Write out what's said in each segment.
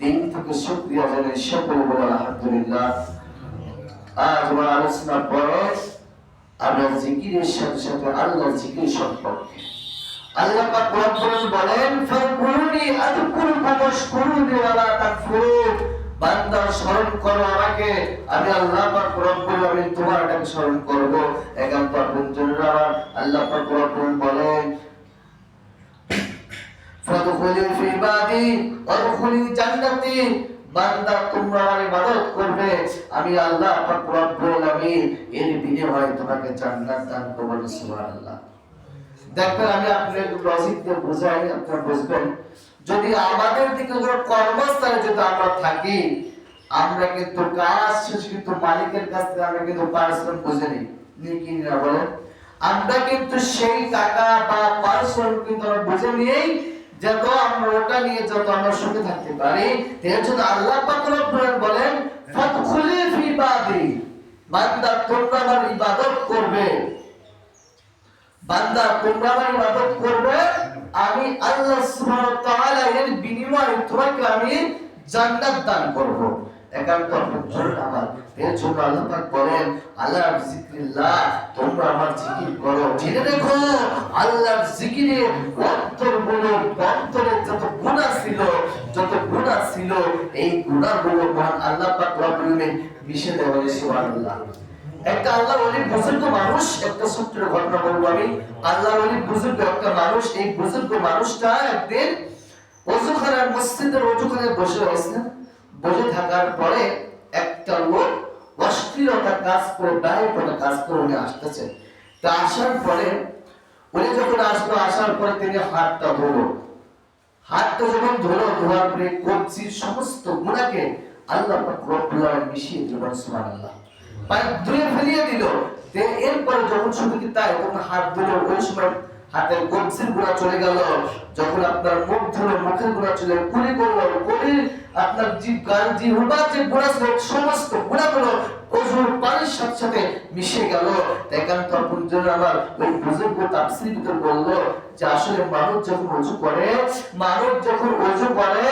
দিন থেকে শুকরিয়া জানাই সকলে বলে আলহামদুলিল্লাহ। আজ আমার আলোচনা পরে আমরা জিকিরের সাথে সাথে আল্লাহ জিকির সম্পর্কে। আল্লাহ পাক রব্বুল বলেন ওয়ালা বান্দা স্মরণ করো আমাকে, আমি আল্লাহ পাক রব্বুল তোমার স্মরণ করব। একান্ত আল্লাহ পাক বলেন বান্দা, তোমরা আমার ইবাদত করবে। আমি আল্লাহ পাক রব্বুল আলামিন এর বিনিময়ে তোমাকে জান্নাত দান করব সুবহানাল্লাহ। দেখবেন আমি আপনার লজিক দিয়ে বোঝাই, আপনারা বুঝবেন। যদি আমাদের দিকে কোনো কর্মস্থানে যদি আমরা থাকি, আমরা কিন্তু কাজ শেষ কিন্তু মালিকের কাছ থেকে আমরা কিন্তু পারিশ্রমিক বুঝে নিই। কি না বলেন? আমরা কিন্তু সেই টাকা বা পারিশ্রমিক কিন্তু আমরা বুঝে নিয়েই যত আমরা ওটা নিয়ে যত আমরা সুখে থাকতে পারি, এর জন্য আল্লাহ পাক বলেন বান্দা তোমরা আমার ইবাদত করবে। বান্দা তোমরা আমার ইবাদত করবে, আমি আল্লাহ সুবহানাহু ওয়া তাআলা এর বিনিময়ে তোমাকে আমি জান্নাত দান করব। একান্ত আমার। এর জন্য আল্লাহ পাক বলেন জিকিরিল্লাহ তোমরা আমার জিকির করো। জেনে আল্লাহর জিকিরে অন্তরগুলো অন্তরে যত গুনাহ ছিল, যত গুনাহ ছিল, এই গুনাহগুলো মহান আল্লাহ পাক রব্বুল আলামিন মিশে দেওয়া সুবহানাল্লাহ। একটা আল্লাহ অলি বুজুর্গ মানুষ, একটা ছোট্ট ঘটনা বলব আমি। আল্লাহ অলি বুজুর্গ একটা মানুষ, এই বুজুর্গ মানুষটা একদিন অজুখানার মসজিদের অজুখানায় বসে রয়েছেন বসে থাকার পরে একটা লোক অশ্লীলতা কাজ করে করে কাজ করে আসতেছে। তা আসার পরে উনি যখন আসলো, আসার পরে তিনি হাতটা ধরলো হাতটা যখন ধরো ধোয়ার পরে কবজির সমস্ত গুণাকে আল্লাহ মিশিয়ে দিলেন সুবহানাল্লাহ। পায়ে ধুয়ে ফেলিয়ে দিল। এরপরে যখন তাই, তখন হাত দিল ওই সময় হাতের কবজির গুণা চলে গেল। যখন আপনার মুখ ধুলো, মুখের গুণা চলে কুলি করল, কুলি আপনার জিভ গান জিহ্বার যে গুণা ছিল সমস্ত গুণাগুলো অজুর পানির সাথে সাথে মিশে গেল। একান্ত আপন জন্য আমার ওই বুজুর্গ তাফসীর ভিতর বলল যে আসলে মানুষ যখন অজু করে মানুষ যখন অজু করে,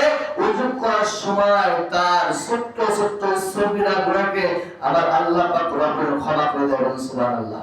অজু করার সময় তার ছোট্ট ছোট্ট সবিরা গুণাকে আবার আল্লাহ পাক ক্ষমা করে দেবেন সুবহানাল্লাহ।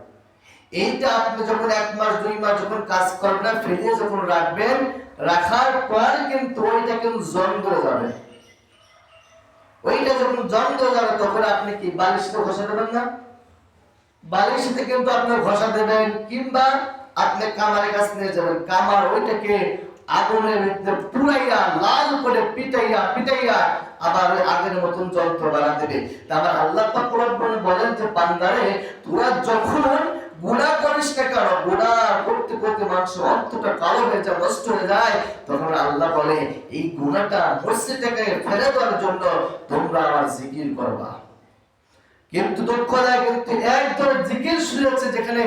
এইটা আপনি যখন এক মাস, দুই মাস যখন কাজ করবেন না ফেলিয়ে যখন রাখবেন, রাখার পর কিন্তু ওইটা কিন্তু জং ধরে যাবে। ওইটা যখন জং ধরে যাবে, তখন আপনি কি বালিশতে ঘষা দেবেন না? বালিশতে কিন্তু আপনি ঘষা দেবেন, কিংবা আপনি কামারের কাছে নিয়ে যাবেন। কামার ওইটাকে আগুনের ভিতরে পুরাইয়া লাল করে পিটাইয়া পিটাইয়া আবার ওই আগের মতন যন্ত্র বানা দেবে। তারপর আল্লাহ বলেন যে, বান্দারে, তোরা যখন গুণা করিস না কেন গুণা করতে করতে মানুষ অন্তটা কালো হয়ে যায় নষ্ট হয়ে যায়। তখন আল্লাহ বলে, এই গুণাটা মসজিদটাকে ফেলে দেওয়ার জন্য তোমরা আমার জিকির করবা। কিন্তু দুঃখ দেয়, কিন্তু এক ধরনের জিকির শুরু হচ্ছে যেখানে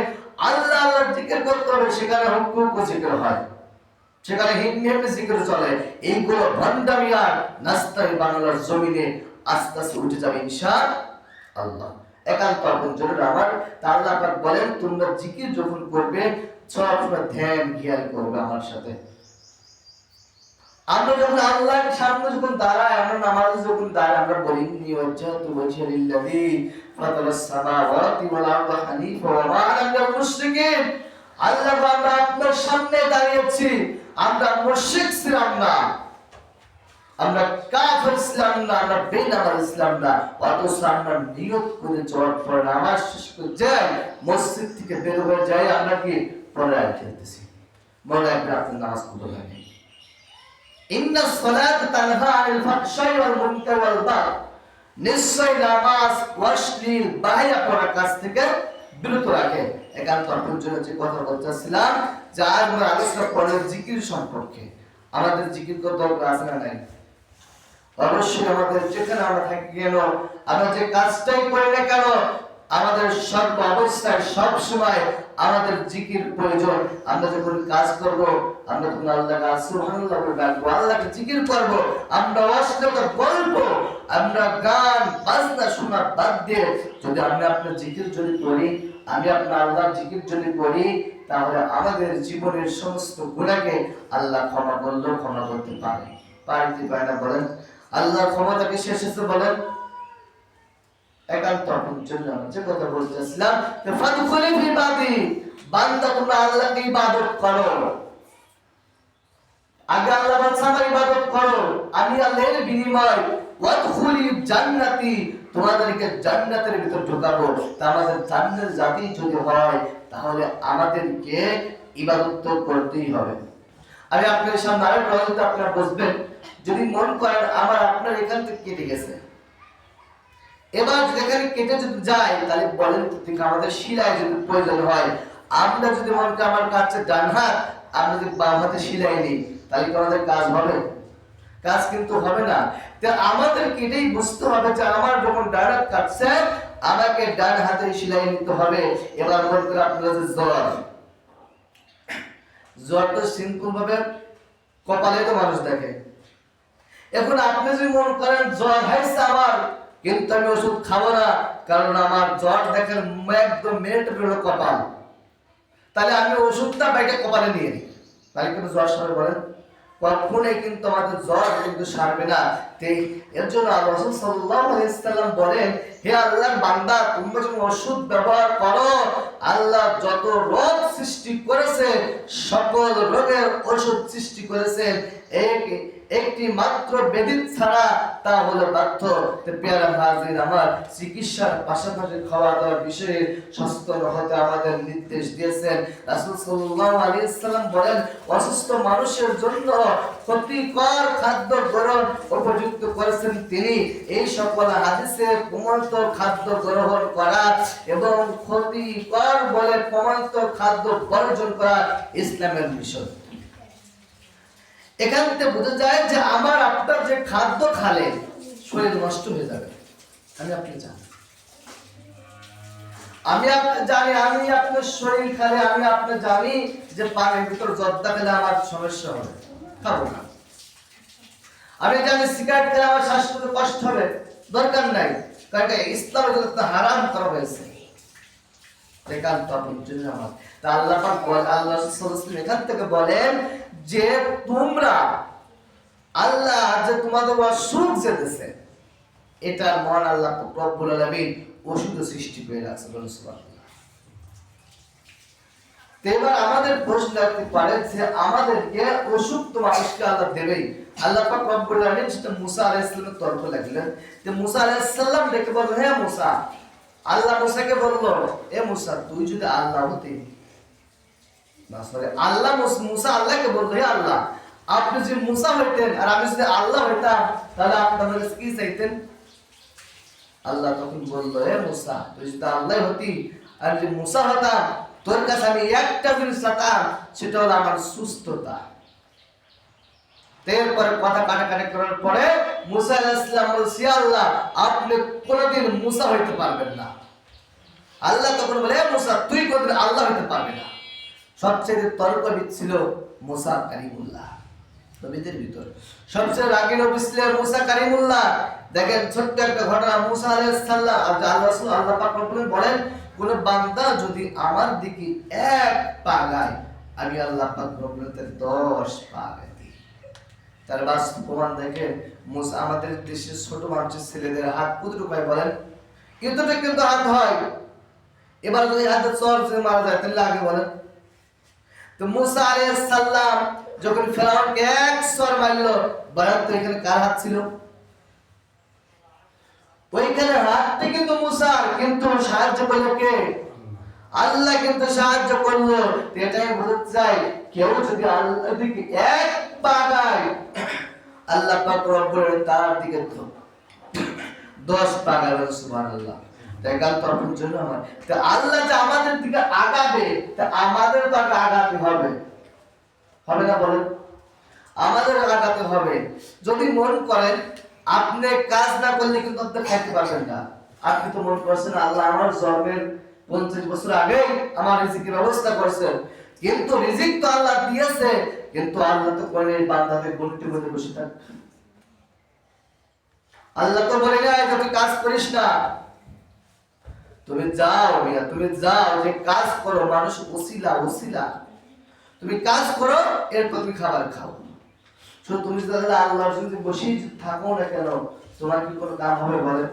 আল্লাহ আল্লাহ জিকির করতে হবে, সেখানে হুকুক জিকির হয়। সেখানে হিন্দি জিকির চলে। এইগুলো ভণ্ডামি আর নাস্তামি বাংলার জমিনে আস্তে আস্তে উঠে যাবে ইনশা আল্লাহ একান্ত আপন জন্য আমার তা আল্লাহ বলেন, তোমরা জিকির যখন করবে ধ্যান খেয়াল করবে আমার সাথে। আমরা যখন আল্লাহর সামনে যখন দাঁড়াই, আমরা নামাজে যখন দাঁড়াই, আমরা বলি ফাতারাস সামাওয়াতি ওয়াল হানিফা ওয়া মা মুশরিকিন। আল্লাহ আমরা আপনার সামনে দাঁড়িয়েছি। আমরা মুশরিক ছিলাম না। আমরা কাফের ইসলাম না, আমরা বেনামাজ ইসলাম না, অথচ আমরা নিয়ত করে যাওয়ার পর নামাজ শেষ করে যাই, মসজিদ থেকে বের হয়ে যাই, আমরা কি আর খেলতেছি? মনে আপনার নামাজ তানহা ওয়াল মুনকার ওয়াল নিশ্চয় নামাজ পড়ার কাছ থেকে বিরত রাখে একান্ত জন্য যে কথা বলতেছিলাম যে আমরা আলোচনা করব জিকির সম্পর্কে। আমাদের জিকির কত দরকার আছে না নাই? অবশ্যই আমাদের যেখানে আমরা থাকি কেন, আমরা যে কাজটাই করি না কেন, আমাদের সর্ব অবস্থায় সব সময় আমাদের জিকির প্রয়োজন। আমরা যখন কাজ করব, আমরা তখন আল্লাহকে সুবহানাল্লাহ ডাকবো আল্লাহকে জিকির করব, আমরা অশ্লীলতা বলব, আমরা গান, বাজনা শোনা বাদ দিয়ে যদি আমি আপনার জিকির যদি করি, আমি আপনার আল্লাহর জিকির যদি করি, তাহলে আমাদের জীবনের সমস্ত গুণাকে আল্লাহ ক্ষমা করলেও ক্ষমা করতে পারে। পারে কি পারে না বলেন? আল্লাহর ক্ষমতাকে শেষ এসে বলেন। একান্ত জন্য যে কথা বলতেছিলাম বান্দা তোমরা আল্লাহকে ইবাদত করো। আগে আল্লাহ বলছে ইবাদত করো। আমি আল্লাহর বিনিময়, ওয়াদখুলি জান্নাতি, তোমাদেরকে জান্নাতের ভিতর ঢোকাবো। তা আমাদের জান্নাত জাতি যদি হয়, তাহলে আমাদেরকে ইবাদত করতেই হবে। আমি আপনার সামনে আরেকটা আপনারা বুঝবেন। যদি মন করেন, আমার আপনার এখান থেকে কেটে গেছে। এবার যেখানে কেটে যদি যায়, তাহলে বলেন ঠিক আমাদের শিলায় যদি প্রয়োজন হয়। আমরা যদি মনে করি আমার কাছে ডান হাত, আমরা যদি বাম হাতে শিলাই নিই, তাহলে কি আমাদের কাজ হবে? কাজ কিন্তু হবে না। তো আমাদের এটাই বুঝতে হবে যে আমার যখন ডান হাত কাটছে, আমাকে ডান হাতে শিলাই নিতে হবে। এবার মনে করে আপনারা জ্বর জ্বর তো সিম্পল ভাবে কপালে তো মানুষ দেখে। এখন আপনি যদি মনে করেন, জ্বর হয়েছে আমার কিন্তু আমি ওষুধ খাব না, কারণ আমার জ্বর দেখেন একদম মেট বেরো কপাল। তাহলে আমি ওষুধটা বাইরে কপালে নিয়ে নিই। তাহলে কিন্তু জ্বর সারবে বলেন। কখনোই কিন্তু আমাদের জ্বর কিন্তু সারবে না। এর জন্য রসুল সাল্লাল্লাহু আলাইহি সাল্লাম বলেন, হে আল্লাহর বান্দা, তোমরা যখন ওষুধ ব্যবহার করো, আল্লাহ যত রোগ সৃষ্টি করেছে, সকল রোগের ওষুধ সৃষ্টি করেছেন, এক একটি মাত্র বেদিন ছাড়া তা হলো বাধ্য পেয়ারা হাজির আমার চিকিৎসার পাশাপাশি খাওয়া দাওয়ার বিষয়ে সচেতন হতে আমাদের নির্দেশ দিয়েছেন। রাসূল বলেন, অসুস্থ মানুষের জন্য ক্ষতিকর খাদ্য গ্রহণ উপযুক্ত করেছেন তিনি। এই সকল হাদিসে প্রমাণিত খাদ্য গ্রহণ করা এবং ক্ষতিকর বলে প্রমাণিত খাদ্য বর্জন করা ইসলামের বিষয় এখান থেকে বোঝা যায় যে আমার আপনার যে খাদ্য খালে, শরীর নষ্ট হয়ে যাবে। আমি আপনি জানি। আমি আপনি জানি, আমি আপনার শরীর খালে, আমি আপনি জানি যে পানির ভিতর জর্দা খেলে আমার সমস্যা হবে। খাব না। আমি জানি সিগারেট খেলে আমার শ্বাসকষ্ট কষ্ট হবে। দরকার নাই। কারণ এটা ইসলামের হারাম করা হয়েছে। একান্ত আমার। তা আল্লাহ আল্লাহ এখান থেকে বলেন যে তোমরা আল্লাহ যে তোমাদের অসুখ যেতেছে এটার মন আল্লাহ রব্বুল আলামিন ওষুধ সৃষ্টি করে তো এবার আমাদের প্রশ্ন পারে যে আমাদেরকে ওষুধ মানুষকে আল্লাহ দেবেই। আল্লাহ পাক রব্বুল যেটা মুসা আলাইহিস সালামের তর্ক লাগলেন, যে মুসা আলাইহিস সালাম ডেকে বলল, হে মুসা, আল্লাহ মুসাকে বলল, এ মুসা, তুই যদি আল্লাহ হতি আল্লাহ মুসা আল্লাহকে আল্লাহ, আপনি যদি মুসা হইতেন আর আমি যদি আল্লাহ হইতাম, তাহলে কি চাইতেন? আল্লাহ তখন হে মুসা, তুই যদি আল্লাহ হতি, আর যদি মুসা হতাম, তোর কাছে আমি একটা জিনিস চাতাম সেটা হলো আমার সুস্থতা। এরপরে কথা কাটাকাটি করার পরে মুসা আলাইহিস সালাম বলছে "ইয়া আল্লাহ, আপনি কোনোদিন মুসা হইতে পারবেন না। আল্লাহ তখন বলে "এ মুসা, তুই কোনোদিন আল্লাহ হইতে পারবে না। সবচেয়ে তর্কবিদ ছিল মুসা কারিমুল্লাহ নবীদের ভিতর। সবচেয়ে রাগী নবী ছিলেন মুসা কারিমুল্লাহ। দেখেন ছোট্ট একটা ঘটনা, মুসা আলাইহিস আর আল্লাহ আল্লাহ পাক বলেন, কোন বান্দা যদি আমার দিকে এক পা গায়, আমি আল্লাহ পাক রব্বুল তার 10 পা তার প্রমাণ দেখেন, মুসা আমাদের দেশের ছোট মানুষের ছেলেদের হাত কতটুকু হয় বলেন? এতটা কিন্তু হাত হয়। এবার যদি হাতে চর মারা যায়, তাহলে আগে বলেন। তো মুসা আলাইহিস সালাম যখন ফেরাউনকে এক সর মারলো বলেন তো এখানে কার হাত ছিল? ওইখানে হাতটা কিন্তু মুসার, কিন্তু সাহায্য করল কে? আল্লাহ কিন্তু সাহায্য করল। এটাই বলতে চাই, কেউ যদি আল্লাহ দিকে এক পা দেয়, আল্লাহ পাক রব্বুল তার দিকে তো দশ পা গেল সুবহানাল্লাহ। আল্লাহ আমাদের দিকে আগাবে, তা আমাদের আগাতে হবে। হবে না বলেন? আমাদের আগাতে হবে। যদি মন করেন, আপনি কাজ না করলে কিন্তু আপনি খাইতে পারবেন না। আপনি তো মন করছেন, আল্লাহ আমার জন্মের পঞ্চাশ বছর আগে আমার রিজিকের ব্যবস্থা করছেন। কিন্তু রিজিক তো আল্লাহ দিয়েছে, কিন্তু আল্লাহ তো এই বান্দাদের গন্টি বলে বসে থাক। আল্লাহ তো বলে না কাজ করিস না। তুমি যাও মিয়া, তুমি যাও, যে কাজ করো, মানুষ ওসিলা ওসিলা। তুমি কাজ করো, এরপর তুমি খাবার খাও। শুধু তুমি তাহলে আল্লাহর যদি বসেই থাকো না কেন, তোমার কি কোনো কাম হবে বলে?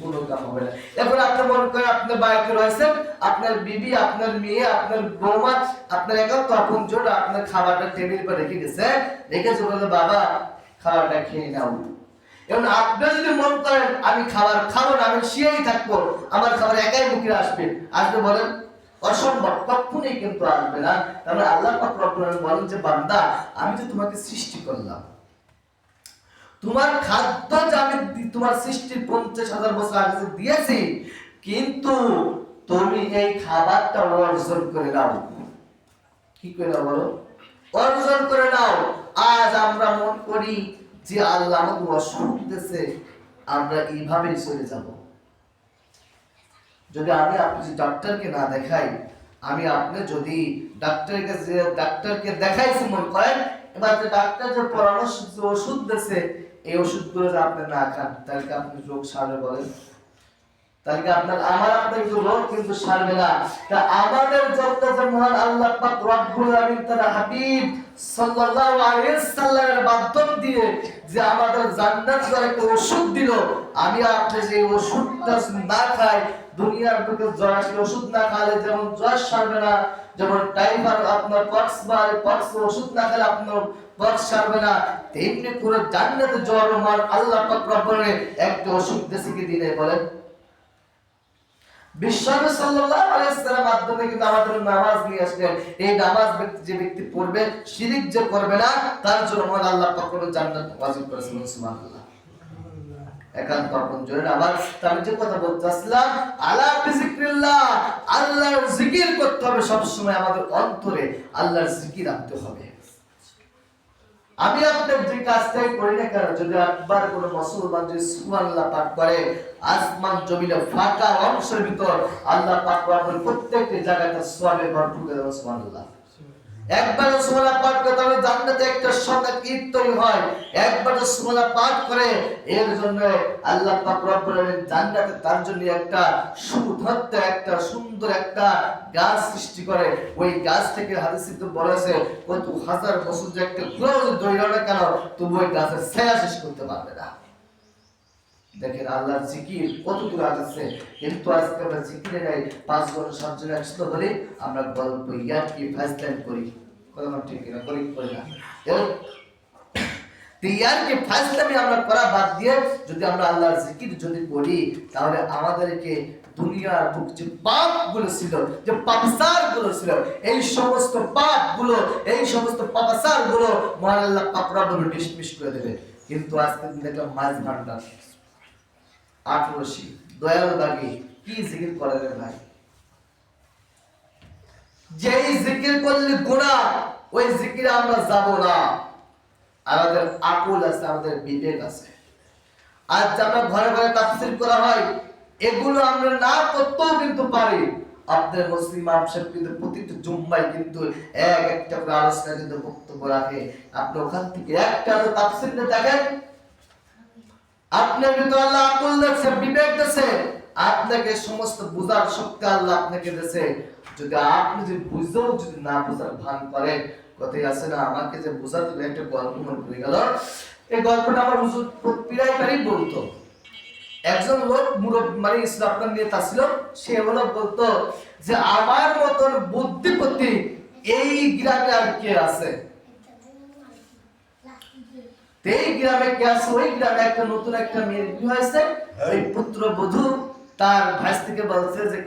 কোনো কাম হবে না। এখন আপনি মনে করেন আপনার বাড়িতে রয়েছেন আপনার বিবি, আপনার মেয়ে, আপনার বৌমা, আপনার একান্ত আপন জোর আপনার খাবারটা টেবিল পর রেখে গেছে। রেখেছে বলে বাবা, খাবারটা খেয়ে নাও। এবং আপনি যদি মন করেন, আমি খাবার খাব না, আমি শুয়েই থাকব, আমার খাবার একাই মুখে আসবে। আসবে বলেন, অসম্ভব, কখনোই কিন্তু আসবে না। তাহলে আল্লাহ বলেন যে, বান্দা, আমি তো তোমাকে সৃষ্টি করলাম। তোমার খাদ্য যে আমি তোমার সৃষ্টির পঞ্চাশ হাজার বছর আগে দিয়েছি, কিন্তু তুমি এই খাবারটা অর্জন করে নাও। কি করে নাও বলো? অর্জন করে নাও। আজ আমরা মন করি যে আল্লাহ আমাকে অসুখ দিতেছে আমরা এইভাবেই চলে যাব। যদি আমি আপনি যদি ডাক্তারকে না দেখাই, আমি আপনি যদি ডাক্তারের কাছে ডাক্তারকে দেখাইছি মনে করেন, এবার যে ডাক্তার যে পরামর্শ যে ওষুধ দিয়েছে এই ওষুধগুলো যদি আপনি না খান, তাহলে আপনি রোগ সারে বলেন? দুনিয়ার বুকে জ্বর ওষুধ না খালে যেমন জ্বর সারবে না, যেমন টাইফার আপনার ওষুধ না খেলে আপনার সারবে না, তেমনি করে জান্নাতে জ্বর মার আল্লাহ একটা ওষুধ দেশে দিলে বলেন? বিশ্বনবী সাল্লাল্লাহু আলাইহি মাধ্যমে কিন্তু আমাদের নামাজ নিয়ে আসলেন। এই নামাজ যে ব্যক্তি পড়বে, শিরিক যে করবে না, তার জন্য মহান আল্লাহ পাক জান্নাত ওয়াজিব সুবহানাল্লাহ। আবার আমি যে কথা বলতে আসলাম, আলা আল্লাহর জিকির করতে হবে সব সময় আমাদের অন্তরে। আল্লাহর জিকির আনতে হবে। আমি আপনার যে কাজটাই করি না কেন, যদি একবার কোন মুসলমান যদি সুবহানাল্লাহ পাঠ করে, আসমান জমিনে ফাঁকা অংশের ভিতর আল্লাহ পাক প্রত্যেকটি জায়গাতে সোয়াবে ভরপুর করে সুবহানাল্লাহ একবার সুবহানাল্লাহ পাঠ করে তাহলে জান্নাতে একটা সন্তান ঈদ তৈরি হয়। একবার সুবহানাল্লাহ পাঠ করে, এর জন্য আল্লাহ পাক রব্বুল আলামিন জান্নাতে তার জন্য একটা সুধত্ত একটা সুন্দর একটা গাছ সৃষ্টি করে। ওই গাছ থেকে হাদিসে তো বলা আছে, কত হাজার বছর যে একটা ক্লোজ না কেন তবু ওই গাছের ছায়া শেষ করতে পারবে না। দেখেন আল্লাহর জিকির কত দূর আছে? কিন্তু আজকে আমরা জিকিরে নাই পাঁচ জন সাত জন একসাথে হলে আমরা গল্প ইয়ার কি ফাইজলাইন করি। কথা ঠিক না করি করি না। আমরা করা বাদ দিয়ে যদি আমরা আল্লাহর জিকির যদি করি, তাহলে আমাদেরকে দুনিয়ার বুক যে ছিল যে ছিল, এই সমস্ত পাপগুলো এই সমস্ত পাপসারগুলো মহান আল্লাহ ডিসমিস করে দেবে। কিন্তু আজকে দেখলাম মাছ ভান্ডার। আঠারোশি। দয়াল বাগি কি জিকির করে রে ভাই? যেই জিকির করলে গুণা ওই জিকিরে আমরা যাব না। আমাদের আকুল আছে আমাদের বিবেক আছে। আজ আমরা ঘরে ঘরে তাফসীর করা হয়, এগুলো আমরা না করতেও কিন্তু পারি। আপনাদের মুসলিম আমসার কিন্তু প্রতিটি জুম্মায় কিন্তু এক একটা করে আলোচনা কিন্তু বক্তব্য রাখে। আপনি ওখান থেকে একটা তো দেখেন আপনার ভিতরে আল্লাহ আকুল দিয়েছে বিবেক দিয়েছে। আপনাকে সমস্ত বুঝার শক্তি আল্লাহ আপনাকে দিয়েছে। যদি আপনি যদি বুঝতেও যদি না বুঝার ভান করেন, কথাই আছে না, আমাকে যে বুঝাতে একটা গল্প মনে পড়ে গেল। এই গল্পটা আমার হুজুর প্রায়বারই বলতো। একজন লোক মুরব মানে ইসলাম আপনার নেতা ছিল, সে হলো বলতো যে, আমার মতন বুদ্ধিপতি এই গ্রামে আর কে আছে? এই গ্রামে কে আছে? ওই গ্রামে একটা নতুন একটা মেয়ের বিয়ে হয়েছে। ওই পুত্র বধূ তার ভাইস থেকে বলছে যে